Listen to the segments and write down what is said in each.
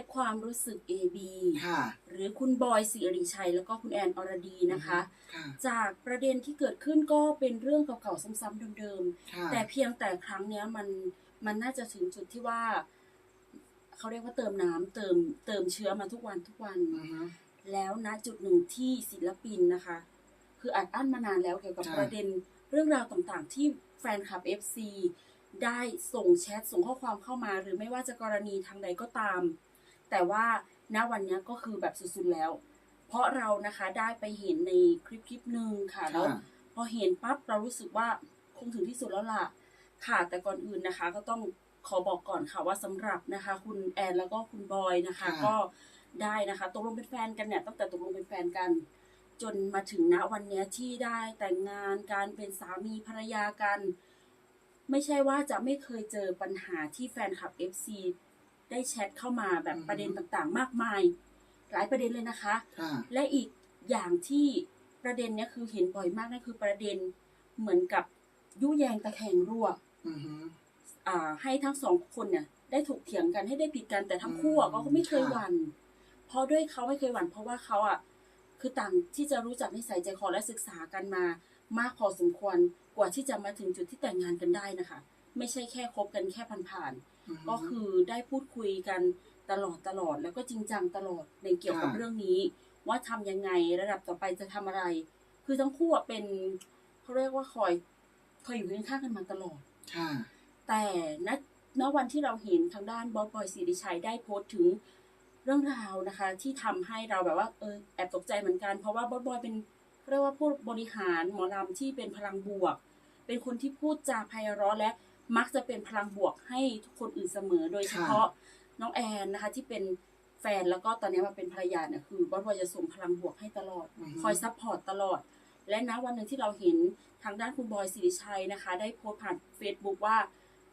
ฟความรู้สึก AB ค่ะ หรือคุณบอยสิริชัย แล้วก็คุณแอนอรดีนะคะ ค่ะ จากประเด็นที่เกิดขึ้นก็เป็นเรื่องเก่าๆซ้ำๆเดิมค่ะ ๆ แต่เพียงแต่ครั้งเนี้ยมันมันน่าจะถึงจุดที่ว่า เขาเรียกว่าเติมน้ำเติมเติมเชื้อมาทุกวันทุกวัน อือฮึ แล้วณจุดหนึ่งที่ศิลปินนะคะ คืออัดอั้นมานานแล้วเกี่ยวกับค่ะประเด็นเรื่องราวต่างๆ ที่แฟนคลับ FC ได้ส่งแชทส่งข้อความเข้ามา หรือไม่ว่าจะกรณีทางใดก็ตาม แต่ว่าณวันนี้ก็คือแบบสุดๆแล้ว เพราะเรานะคะได้ไปเห็นในคลิปคลิปหนึ่งค่ะแล้วค่ะพอเห็นปั๊บเรารู้สึกว่าคงถึงที่สุดแล้วล่ะค่ะแต่ก่อนอื่นนะคะ ก็ต้องขอบอกก่อนค่ะว่าสำหรับนะคะ คุณแอนแล้วก็คุณบอยนะคะค่ะก็ได้นะคะตกลงเป็นแฟนกันเนี่ยตั้งแต่ตกลงเป็นแฟนกัน จนมาถึงณวันเนี้ยที่ได้แต่งงานการเป็นสามีภรรยากัน ไม่ใช่ว่าจะไม่เคยเจอปัญหาที่แฟนคลับ FC ได้แชทเข้ามาแบบอือฮึประเด็นต่างๆ มากมาย หลายประเด็นเลยนะคะค่ะและอีกอย่างที่ประเด็นเนี้ยคือเห็นบ่อยมากนั่นคือประเด็นเหมือนกับยุแยงตะแคงรั่วอือฮึอ่า ให้ทั้งสองคนเนี่ยได้ถกเถียงกันให้ได้ผิดกันแต่ทั้งคู่อะอืมก็ไม่เคยค่ะหวั่นเพราะด้วยเขาไม่เคยหวั่นเพราะว่าเขาอะคือต่างที่จะรู้จักนิสัยใจคอและศึกษากันมา มากพอสมควรกว่าที่จะมาถึงจุดที่แต่งงานกันได้นะคะ ไม่ใช่แค่คบกันแค่ผ่านอือฮึๆก็คือได้พูดคุยกันตลอดตลอดแล้วก็จริงจังตลอดในเกี่ยวกับค่ะเรื่องนี้ ว่าทำยังไงระดับต่อไปจะทำอะไร คือทั้งคู่อะเป็นเขาเรียกว่าคอยคอยอยู่เคียงข้างกันมาตลอดค่ะแต่ณณวันที่เราเห็นทางด้านบอสบอยสิริชัยได้โพสต์ถึงเรื่องราวนะคะ ที่ทำให้เราแบบว่าเออแอบตกใจเหมือนกัน เพราะว่าบอสบอยเป็นเขาเรียกว่าผู้บริหารหมอลำที่เป็นพลังบวก เป็นคนที่พูดจาไพเราะและ มักจะเป็นพลังบวกให้ทุกคนอื่นเสมอ โดยเฉพาะน้องแอนนะคะ ที่เป็นแฟนแล้วก็ตอนนี้มาเป็นภรรยาเนี่ยคือบอสบอยจะส่งพลังบวกให้ตลอดอือฮึคอยซัพพอร์ตตลอด และณวันหนึ่งที่เราเห็นทางด้านคุณบอยสิริชัยนะคะ ได้โพสต์ผ่าน Facebook ว่า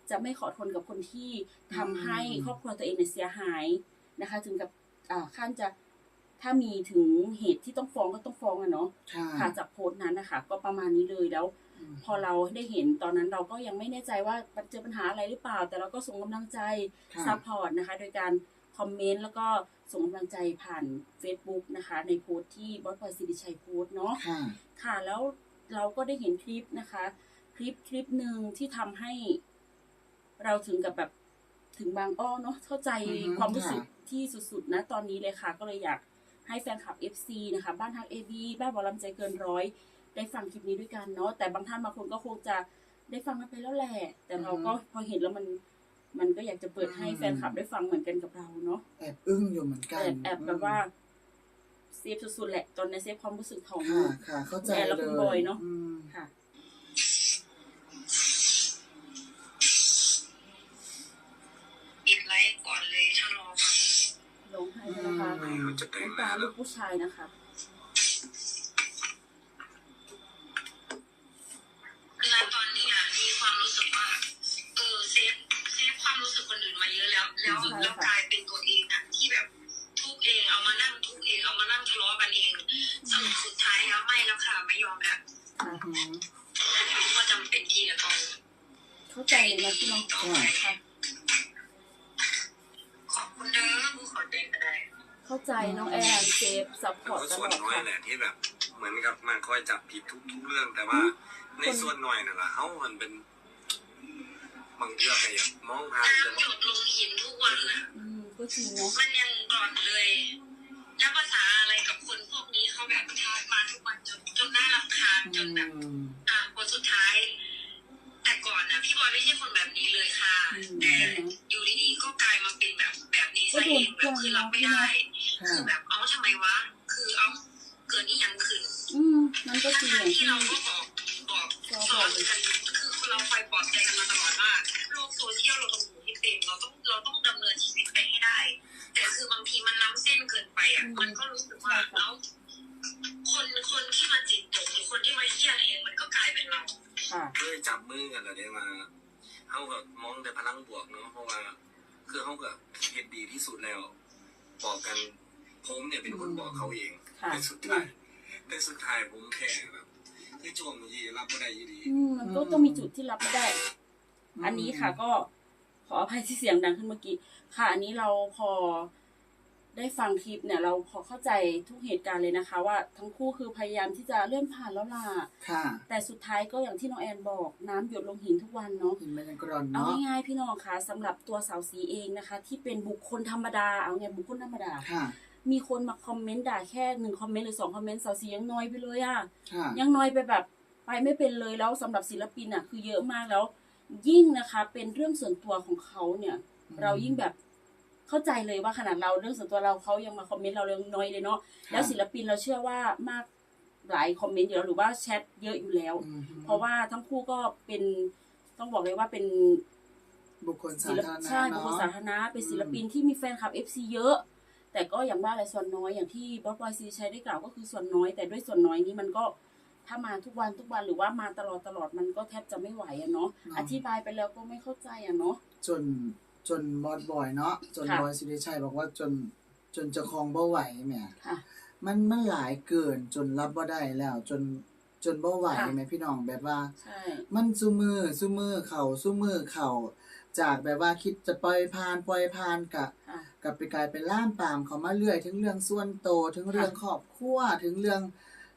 จะไม่ขอทนกับคนที่ทำให้อืมครอบครัวตัวเองเนี่ยเสียหายนะคะ ถึงกับอ่าขั้นจะถ้ามีถึงเหตุที่ต้องฟ้องก็ต้องฟ้องอะเนาะค่ะค่ะจากโพสต์นั้นนะคะ ก็ประมาณนี้เลยแล้วม พอเราได้เห็นตอนนั้นเราก็ยังไม่แน่ใจว่าเจอปัญหาอะไรหรือเปล่า แต่เราก็ส่งกำลังใจค่ะซัพพอร์ตนะคะ โดยการคอมเมนต์แล้วก็ส่งกำลังใจผ่าน Facebook นะคะ ในโพสต์ที่บอสบอยสิริชัยโพสต์เนาะค่ะค่ะแล้วเราก็ได้เห็นคลิปนะคะ คลิปคลิปหนึ่งที่ทำให้ เราถึงกับแบบถึงบางอ้อเนาะเข้าใจอือฮึความรู้สึกค่ะที่สุดๆนะตอนนี้เลยค่ะ ก็เลยอยากให้แฟนคลับ FC นะคะ บ้านทางเอบีบ้านบอลลำใจเกินร้อย ได้ฟังคลิปนี้ด้วยกันเนาะแต่บางท่านบางคนก็คงจะได้ฟังกันไปแล้วแหละแต่เราก็พอเห็นแล้วมัน มันก็อยากจะเปิดให้แฟนคลับได้ฟังเหมือนกันกับเราเนาะแอบอึ้งอยู่เหมือนกันแต่แอบแบบว่าเซฟสุดๆแหละ ตอนในเซฟความรู้สึกของค่ะค่ะเข้าใจแอนและเลคุณยบอยเนอะอืมค่ะ ปิดไลฟ์ก่อนเลยชะลอก่อนลงให้เลยนะคะอืมน้ำตาลูกผู้ชายนะคะ ก็จำเป็นที่จะต้องเข้าใจเลยนะที่น้องต่อค่ะไปค่ะขอบคุณเด้อผู้ขอเด็กก็ได้เข้าใจน้องแอนเซฟซัพพแต่อร์ตว่าตส่ลวนอดน้อยค่ะ แหละที่แบบ เหมือนกับมันคอยจับผิดทุกทุกเรื่อง แต่ว่าในส่วนน้อยน่ะล่ะเขามันเป็นบางเรื่องอะอย่างมองผ่านจนน้ำหยดลงหินทุกวันนะอืมก็จริงเนาะมันยังกร่อนเลย แล้วภาษาอะไรกับคนพวกนี้เขาแบบทักมาทุกวันจนจ นน่ารำคาญจนแบบอืมอ่าคนสุดท้าย แต่ก่อนนะพี่บอยไม่ใช่คนแบบนี้เลยค่ะ แต่อยู่ดีๆก็กลายมาเป็นแบบแบบนี้ซะเองแบบคือรับไม่ได้ค่ะคือแบบเอาทำไมวะ คือเอาเกิดนี่ยังขึ้นอืมมันก็จริงทั้องย่างๆที่ที่เราก็บอกบอกสอนกันคือ ที่สุดแล้ว บอกกันผมเนี่ยเป็นคนบอกเขาเองค่ะ แต่สุดท้ายแต่สุดท้ายผมแค่แบบคือช่วงนี้รับไม่ได้อยี่ดี อืมมันก็ต้องมีจุดที่รับไม่ได้ อันนี้ค่ะก็ขออภัยที่เสียงดังขึ้นเมื่อกี้ ค่ะ อันนี้เราพอ ได้ฟังคลิปเนี่ยเราพอเข้าใจทุกเหตุการณ์เลยนะคะ ว่าทั้งคู่คือพยายามที่จะเลื่อนผ่านแล้วล่ะค่ะ แต่สุดท้ายก็อย่างที่น้องแอนบอกน้ำหยดลงหินทุกวันเนาะเห็นมันยังกรอนเอาเนาะง่ายๆพี่น้องคะสำหรับตัวสาวสีเองนะคะ ที่เป็นบุคคลธรรมดาเอาไงบุคคลธรรมดา ค่ะ มีคนมาคอมเมนต์ด่าแค่หนึ่งคอมเมนต์หรือสองคอมเมนต์สาวสียังน้อยไปเลยอะ ค่ะ ยังน้อยไปแบบไปไม่เป็นเลยแล้วสำหรับศิลปินอะคือเยอะมากแล้ว ยิ่งนะคะเป็นเรื่องส่วนตัวของเขาเนี่ยอืมเรายิ่งแบบ เข้าใจเลยว่าขนาดเราเรื่องส่วนตัวเราเขายังมาคอมเมนต์เราเรื่องน้อยเลยเนาะแล้วศิลปินเราเชื่อว่ามากหลายคอมเมนต์อยู่แล้วหรือว่าแชทเยอะอยู่แล้ว อืมเพราะว่าทั้งคู่ก็เป็นต้องบอกเลยว่าเป็นบุคคลสาศิลธารปณะใช่บุคคลเนาะสาธารณะเป็นศิลปินอืมที่มีแฟนคลับ FC เยอะ แต่ก็อย่างว่าอะไรส่วนน้อยอย่างที่บอสบอยซีชัยได้กล่าวก็คือส่วนน้อย แต่ด้วยส่วนน้อยนี้มันก็ถ้ามาทุกวันทุกวันหรือว่ามาตลอดตลอดมันก็แทบจะไม่ไหวอะเนาะอธิบายไปแล้วก็ไม่เข้าใจอะเนาะ จน จนบอสบอยเนาะจนค่ะ บอยสิริชัยบอกว่าจนจนจะคลองบ่ไหวแหม่ค่ะ มันมันหลายเกินจนรับบ่ได้แล้ว จนจนบ่ไหวค่ะ แหม่พี่น้องแบบว่า ใช่ มันซุมือซุมือเข่าซุมือเข่าจากแบบว่าคิดจะปล่อยผ่านปล่อยผ่านกะค่ะกลับไปกลายเป็นล่ามปามเขามาเรื่อยถึงเรื่องส่วนโตวถึงเรื่องครอบครัวถึงเรื่อง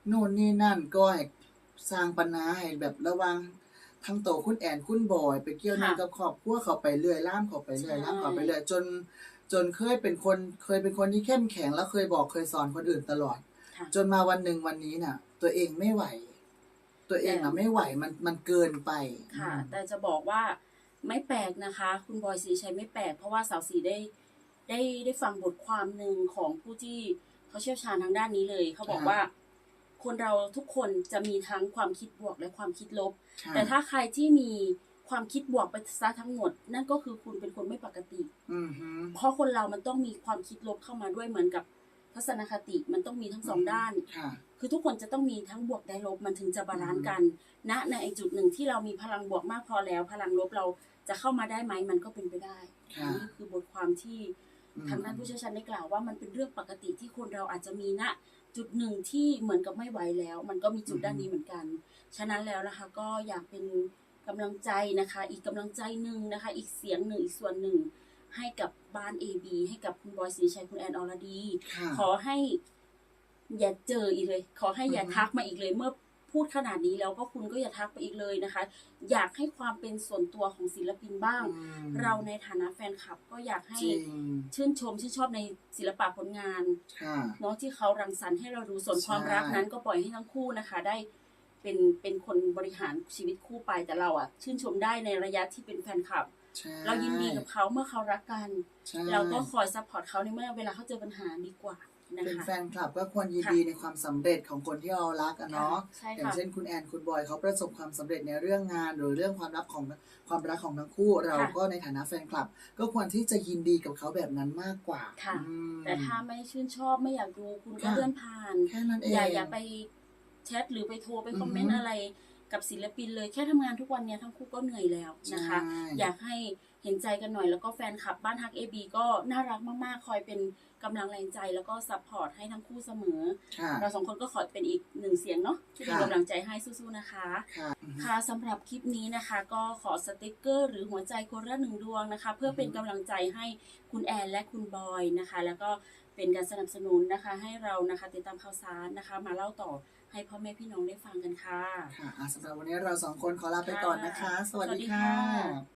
โน่นนี่นั่นก็ให้สร้างปัญหาให้แบบระหวัง ทั้งโตคุณแอนคุณบอย ไปเกี่ยวเนื่องค่ะกับครอบครัวเขาไปเรื่อยล่ามเขาไปเรื่อยใช่ล่ามเขาไปเรื่อยจน จนเคยเป็นคนเคยเป็นคนที่เข้มแข็งแล้วเคยบอกเคยสอนคนอื่นตลอดค่ะจนมาวันหนึ่งวันนี้น่ะ ตัวเองไม่ไหว ตัวเองน่ะแต่ไม่ไหวมันมันเกินไปค่ะอืมแต่จะบอกว่าไม่แปลกนะคะ คุณบอยสีชัยไม่แปลกเพราะว่าสาวสีได้ได้ได้ฟังบทความหนึ่งของผู้ที่เขาเชี่ยวชาญทางด้านนี้เลย เขาบอกว่า คนเราทุกคนจะมีทั้งความคิดบวกและความคิดลบค่ะแต่ถ้าใครที่มีความคิดบวกไปซะทั้งหมด นั่นก็คือคุณเป็นคนไม่ปกติอือฮึเพราะคนเรามันต้องมีความคิดลบเข้ามาด้วยเหมือนกับทัศนคติมันต้องมีทั้งสองด้านค่ะคือทุกคนจะต้องมีทั้งบวกและลบมันถึงจะบาลานซ์กันณในไอจุดหนึ่งที่เรามีพลังบวกมากพอแล้ว พลังลบเราจะเข้ามาได้ไหมมันก็เป็นไปได้ค่ะนี่คือบทความที่อืม ทางด้านผู้เชี่ยวชาญได้กล่าวว่ามันเป็นเรื่องปกติที่คนเราอาจจะมีณจุดหนึ่งที่เหมือนกับไม่ไหวแล้ว มันก็มีจุดด้านนี้เหมือนกัน ฉะนั้นแล้วนะคะก็อยากเป็นกำลังใจนะคะ อีกกำลังใจหนึ่งนะคะ อีกเสียงหนึ่งอีกส่วนหนึ่ง ให้กับบ้าน AB ให้กับคุณบอยศรีชัยคุณแอนอรดีค่ะขอให้อย่าเจออีกเลย ขอให้อย่าอือฮึทักมาอีกเลยเมื่อ พูดขนาดนี้แล้วก็คุณก็อย่าทักไปอีกเลยนะคะ อยากให้ความเป็นส่วนตัวของศิลปินบ้างอืมเราในฐานะแฟนคลับก็อยากให้จริงชื่นชมชื่นชอบในศิลปะผลงานค่ะเนาะที่เขารังสรรค์ให้เราดูส่วนใช่ความรักนั้นก็ปล่อยให้ทั้งคู่นะคะ ได้เป็นเป็นคนบริหารชีวิตคู่ไปแต่เราอะชื่นชมได้ในระยะที่เป็นแฟนคลับใช่เรายินดีกับเขาเมื่อเขารักกันใช่เราก็คอยซัพพอร์ตเขาในเมื่อเวลาเขาเจอปัญหาดีกว่านะ เป็นคะ แฟนคลับก็ควรยินดีในความสำเร็จของคนที่เรารักอะเนาะ ใช่อย่างค่ะ เช่นคุณแอนคุณบอยเขาประสบความสำเร็จในเรื่องงาน หรือเรื่องความรักของความรักของทั้งคู่ เราค่ะก็ในฐานะแฟนคลับ ก็ควรที่จะยินดีกับเขาแบบนั้นมากกว่าค่ะ อืมแต่ถ้าไม่ชื่นชอบไม่อยากดูคุณก็ค่ะเลื่อนผ่าน แค่นั้นเอง อย่าอย่าไปแชทหรือไปโทรไปคอมเมนอืต์อฮึ อะไร กับศิลปินเลยแค่ทำงานทุกวันเนี้ยทั้งคู่ก็เหนื่อยแล้วนะคะใช่อยากให้เห็นใจกันหน่อยแล้วก็แฟนคลับบ้านฮักเอบีก็น่ารักมากๆ คอยเป็นกำลังแรงใจแล้วก็ซัพพอร์ตให้ทั้งคู่เสมอค่ะเราสองคนก็ขอเป็นอีกหนึ่งเสียงเนาะที่เป็นค่ะกำลังใจให้สู้ๆนะคะค่ะอือฮึค่ะสำหรับคลิปนี้นะคะ ก็ขอสติกเกอร์ หรือหัวใจคนละหนึ่งดวงนะคะ เพื่อเป็นกำลังใจให้คุณแอนและคุณบอยนะคะ แล้วก็เป็นการสนับสนุนนะคะ ให้เรานะคะติดตามข่าวสารนะคะ มาเล่าต่อ ให้พ่อแม่พี่น้องได้ฟังกันค่ะ ค่ะอะสำหรับวันนี้เราสองคนขอลาไปก่อนนะคะ สวัสสวัสดีดีค่ะค่ะ